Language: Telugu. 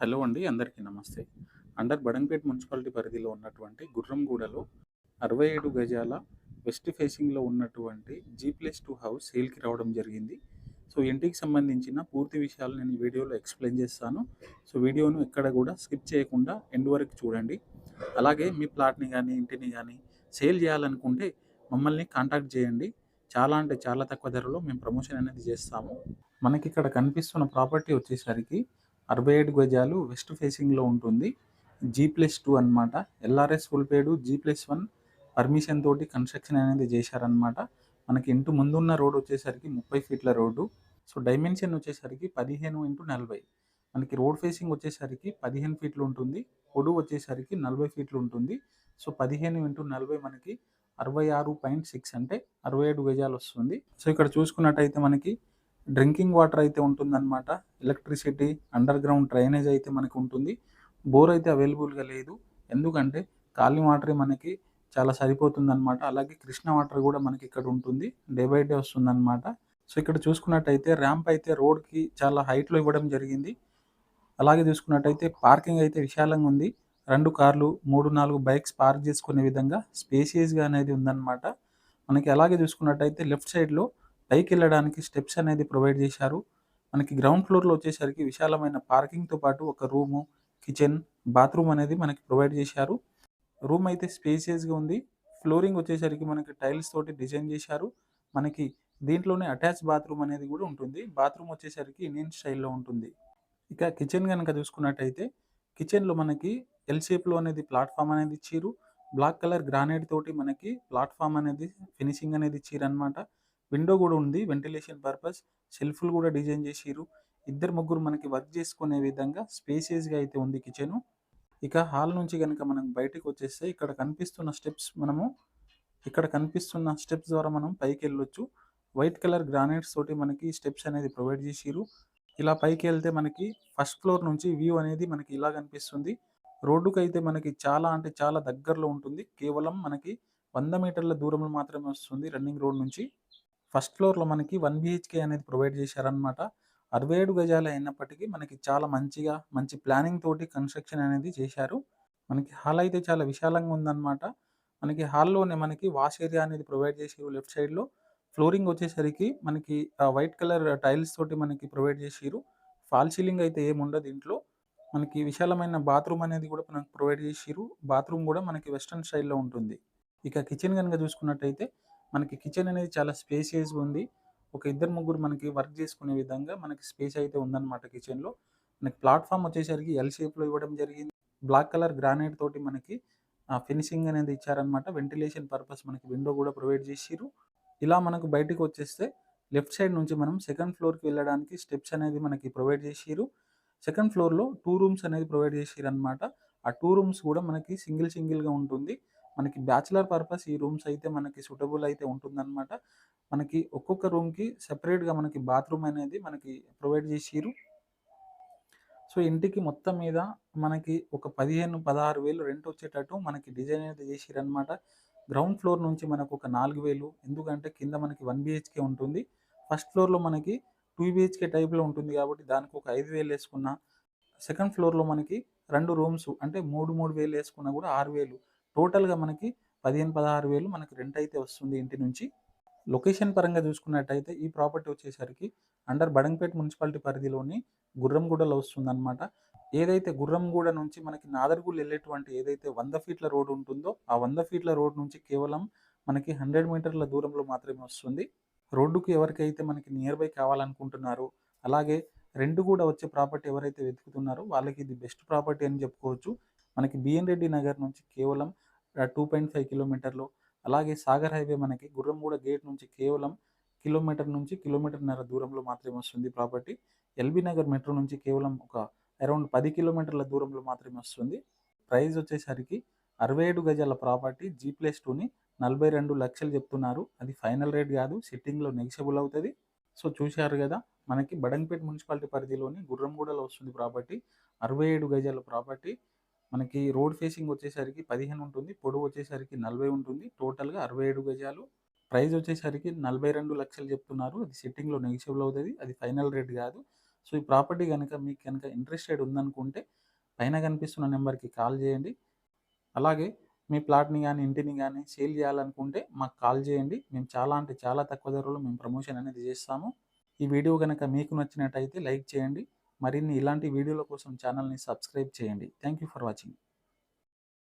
హలో అండి అందరికీ నమస్తే. అండర్ బడంపేట్ మున్సిపాలిటీ పరిధిలో ఉన్నటువంటి గుర్రంగూడలో అరవై ఏడు గజాల వెస్ట్ ఫేసింగ్లో ఉన్నటువంటి జీ ప్లస్ టూ హౌస్ సేల్కి రావడం జరిగింది. సో ఇంటికి సంబంధించిన పూర్తి విషయాలు నేను ఈ వీడియోలో ఎక్స్ప్లెయిన్ చేస్తాను. సో వీడియోను ఎక్కడ కూడా స్కిప్ చేయకుండా ఎండ్ వరకు చూడండి. అలాగే మీ ప్లాట్ని కానీ ఇంటిని కానీ సేల్ చేయాలనుకుంటే మమ్మల్ని కాంటాక్ట్ చేయండి. చాలా అంటే చాలా తక్కువ ధరలో మేము ప్రమోషన్ అనేది చేస్తాము. మనకి ఇక్కడ కనిపిస్తున్న ప్రాపర్టీ వచ్చేసరికి అరవై ఏడు గజాలు వెస్ట్ ఫేసింగ్లో ఉంటుంది. జీ ప్లస్ టూ అనమాట LRS full paid G plus one permission తోటి కన్స్ట్రక్షన్ అనేది చేశారనమాట మనకి ఇంటి ముందున్న రోడ్ వచ్చేసరికి ముప్పై ఫీట్ల రోడ్డు. సో డైమెన్షన్ వచ్చేసరికి పదిహేను ఇంటూ నలభై. మనకి రోడ్ ఫేసింగ్ వచ్చేసరికి పదిహేను ఫీట్లు ఉంటుంది. పొడవు వచ్చేసరికి నలభై ఫీట్లు ఉంటుంది. సో పదిహేను ఇంటూ నలభై మనకి అరవై ఆరు పాయింట్ సిక్స్ అంటే అరవై ఏడు గజాలు వస్తుంది. సో ఇక్కడ చూసుకున్నట్టయితే మనకి డ్రింకింగ్ వాటర్ అయితే ఉంటుందన్నమాట. ఎలక్ట్రిసిటీ అండర్ గ్రౌండ్ డ్రైనేజ్ అయితే మనకి ఉంటుంది. బోర్ అయితే అవైలబుల్గా లేదు. ఎందుకంటే ఖాళీ వాటరే మనకి చాలా సరిపోతుందన్నమాట. అలాగే కృష్ణ వాటర్ కూడా మనకి ఇక్కడ ఉంటుంది. డే బై డే వస్తుందన్నమాట. సో ఇక్కడ చూసుకున్నట్టయితే ర్యాంప్ అయితే రోడ్కి చాలా హైట్లో ఇవ్వడం జరిగింది. అలాగే చూసుకున్నట్టయితే పార్కింగ్ అయితే విశాలంగా ఉంది. రెండు కార్లు మూడు నాలుగు బైక్స్ పార్క్ చేసుకునే విధంగా స్పేసియస్గా అనేది ఉందన్నమాట. మనకి అలాగే చూసుకున్నట్టయితే లెఫ్ట్ సైడ్లో పైకి వెళ్ళడానికి స్టెప్స్ అనేది ప్రొవైడ్ చేశారు. మనకి గ్రౌండ్ ఫ్లోర్లో వచ్చేసరికి విశాలమైన పార్కింగ్తో పాటు ఒక రూము కిచెన్ బాత్రూమ్ అనేది మనకి ప్రొవైడ్ చేశారు. రూమ్ అయితే స్పేసియస్గా ఉంది. ఫ్లోరింగ్ వచ్చేసరికి మనకి టైల్స్ తోటి డిజైన్ చేశారు. మనకి దీంట్లోనే అటాచ్ బాత్రూమ్ అనేది కూడా ఉంటుంది. బాత్రూమ్ వచ్చేసరికి ఇండియన్ స్టైల్లో ఉంటుంది. ఇక కిచెన్ కనుక చూసుకున్నట్టయితే కిచెన్లో మనకి ఎల్ షేప్లో అనేది ప్లాట్ఫామ్ అనేది ఇచ్చిర్రు. బ్లాక్ కలర్ గ్రానైట్ తోటి మనకి ప్లాట్ఫామ్ అనేది ఫినిషింగ్ అనేది ఇచ్చిర్రు అనమాట విండో కూడా ఉంది వెంటిలేషన్ పర్పస్ షెల్ఫ్లు కూడా డిజైన్ చేసిరు ఇద్దరు ముగ్గురు మనకి వర్క్ చేసుకునే విధంగా స్పేసియస్గా అయితే ఉంది కిచెన్. ఇక హాల్ నుంచి కనుక మనం బయటకు వచ్చేస్తే ఇక్కడ కనిపిస్తున్న స్టెప్స్ మనము ఇక్కడ కనిపిస్తున్న స్టెప్స్ ద్వారా మనం పైకి వెళ్ళొచ్చు. వైట్ కలర్ గ్రానైట్స్ తోటి మనకి స్టెప్స్ అనేది ప్రొవైడ్ చేసిరు ఇలా పైకి వెళ్తే మనకి ఫస్ట్ ఫ్లోర్ నుంచి వ్యూ అనేది మనకి ఇలా కనిపిస్తుంది. రోడ్డుకు అయితే మనకి చాలా అంటే చాలా దగ్గరలో ఉంటుంది. కేవలం మనకి వంద మీటర్ల దూరంలో మాత్రమే వస్తుంది రన్నింగ్ రోడ్ నుంచి. ఫస్ట్ ఫ్లోర్లో మనకి వన్ బిహెచ్కే అనేది ప్రొవైడ్ చేశారనమాట అరవై ఏడు గజాలు అయినప్పటికీ మనకి చాలా మంచిగా మంచి ప్లానింగ్ తోటి కన్స్ట్రక్షన్ అనేది చేశారు. మనకి హాల్ అయితే చాలా విశాలంగా ఉందన్నమాట. మనకి హాల్లోనే మనకి వాష్ ఏరియా అనేది ప్రొవైడ్ చేసారు లెఫ్ట్ సైడ్లో. ఫ్లోరింగ్ వచ్చేసరికి మనకి వైట్ కలర్ టైల్స్ తోటి మనకి ప్రొవైడ్ చేసారు ఫాల్ సీలింగ్ అయితే ఏముండదు ఇంట్లో. మనకి విశాలమైన బాత్రూమ్ అనేది కూడా మనకు ప్రొవైడ్ చేసారు బాత్రూమ్ కూడా మనకి వెస్ట్రన్ స్టైల్లో ఉంటుంది. ఇక కిచెన్ కనుక చూసుకున్నట్టయితే మనకి కిచెన్ అనేది చాలా స్పేసియస్గా ఉంది. ఒక ఇద్దరు ముగ్గురు మనకి వర్క్ చేసుకునే విధంగా మనకి స్పేస్ అయితే ఉందన్నమాట కిచెన్లో మనకి ప్లాట్ఫామ్ వచ్చేసరికి ఎల్ షేప్లో ఇవ్వడం జరిగింది. బ్లాక్ కలర్ గ్రానైట్ తోటి మనకి ఫినిషింగ్ అనేది ఇచ్చారనమాట వెంటిలేషన్ పర్పస్ మనకి విండో కూడా ప్రొవైడ్ చేసిరు ఇలా మనకు బయటకు వచ్చేస్తే లెఫ్ట్ సైడ్ నుంచి మనం సెకండ్ ఫ్లోర్కి వెళ్ళడానికి స్టెప్స్ అనేది మనకి ప్రొవైడ్ చేసిరు సెకండ్ ఫ్లోర్లో టూ రూమ్స్ అనేది ప్రొవైడ్ చేసిరు అనమాట ఆ టూ రూమ్స్ కూడా మనకి సింగిల్ సింగిల్గా ఉంటుంది. మనకి బ్యాచిలర్ పర్పస్ ఈ రూమ్స్ అయితే మనకి సూటబుల్ అయితే ఉంటుందన్నమాట. మనకి ఒక్కొక్క రూమ్కి సెపరేట్గా మనకి బాత్రూమ్ అనేది మనకి ప్రొవైడ్ చేసిరు సో ఇంటికి మొత్తం మీద మనకి ఒక పదిహేను పదహారు వేలు రెంట్ వచ్చేటట్టు మనకి డిజైన్ అయితే చేసిరనమాట గ్రౌండ్ ఫ్లోర్ నుంచి మనకు ఒక నాలుగు వేలు ఎందుకంటే కింద మనకి వన్ బిహెచ్కే ఉంటుంది. ఫస్ట్ ఫ్లోర్లో మనకి టూ బిహెచ్కే టైప్లో ఉంటుంది కాబట్టి దానికి ఒక ఐదు వేలు వేసుకున్న సెకండ్ ఫ్లోర్లో మనకి రెండు రూమ్స్ అంటే మూడు మూడు వేలు వేసుకున్నా కూడా ఆరు వేలు. టోటల్గా మనకి పదిహేను పదహారు వేలు మనకి రెంట్ అయితే వస్తుంది ఇంటి నుంచి. లొకేషన్ పరంగా చూసుకున్నట్టయితే ఈ ప్రాపర్టీ వచ్చేసరికి అండర్ బడంపేట్ మున్సిపాలిటీ పరిధిలోని గుర్రంగూడలో వస్తుందన్నమాట. ఏదైతే గుర్రంగూడ నుంచి మనకి నాదర్గూల్ వెళ్ళేటువంటి ఏదైతే వంద ఫీట్ల రోడ్ ఉంటుందో ఆ వంద ఫీట్ల రోడ్ నుంచి కేవలం మనకి హండ్రెడ్ మీటర్ల దూరంలో మాత్రమే వస్తుంది. రోడ్డుకు ఎవరికైతే మనకి నియర్ బై కావాలనుకుంటున్నారో అలాగే రెండు కూడా వచ్చే ప్రాపర్టీ ఎవరైతే వెతుకుతున్నారో వాళ్ళకి ఇది బెస్ట్ ప్రాపర్టీ అని చెప్పుకోవచ్చు. మనకి బిఎన్ రెడ్డి నగర్ నుంచి కేవలం టూ పాయింట్ ఫైవ్ కిలోమీటర్లు. అలాగే సాగర్ హైవే మనకి గుర్రంగూడ గేట్ నుంచి కేవలం కిలోమీటర్ నుంచి కిలోమీటర్న్నర దూరంలో మాత్రమే వస్తుంది ప్రాపర్టీ. ఎల్బీ నగర్ మెట్రో నుంచి కేవలం ఒక అరౌండ్ పది కిలోమీటర్ల దూరంలో మాత్రమే వస్తుంది. ప్రైస్ వచ్చేసరికి అరవై ఏడు గజాల ప్రాపర్టీ జీ ప్లస్ టూని నలభై రెండు లక్షలు చెప్తున్నారు. అది ఫైనల్ రేట్ కాదు సిట్టింగ్లో నెగిషియబుల్ అవుతుంది. సో చూశారు కదా మనకి బడంపేట్ మున్సిపాలిటీ పరిధిలోని గుర్రంగూడలో వస్తుంది ప్రాపర్టీ. అరవై ఏడు గజాల ప్రాపర్టీ. మనకి రోడ్ ఫేసింగ్ వచ్చేసరికి పదిహేను ఉంటుంది పొడవు వచ్చేసరికి నలభై ఉంటుంది టోటల్గా అరవై ఏడు గజాలు. ప్రైస్ వచ్చేసరికి నలభై రెండు లక్షలు చెప్తున్నారు. అది సిట్టింగ్లో నెగిషియబుల్ అవుతుంది అది ఫైనల్ రేట్ కాదు. సో ఈ ప్రాపర్టీ కనుక మీకు కనుక ఇంట్రెస్టెడ్ ఉందనుకుంటే పైన కనిపిస్తున్న నెంబర్కి కాల్ చేయండి. అలాగే మీ ప్లాట్ని కానీ ఇంటిని కానీ సేల్ చేయాలనుకుంటే మాకు కాల్ చేయండి. మేము చాలా అంటే చాలా తక్కువ ధరలో మేము ప్రమోషన్ అనేది చేస్తాము. ఈ వీడియో కనుక మీకు నచ్చినట్టయితే లైక్ చేయండి. మరిన్ని ఇలాంటి వీడియోల కోసం ఛానల్ని సబ్స్క్రైబ్ చేయండి. Thank you for watching.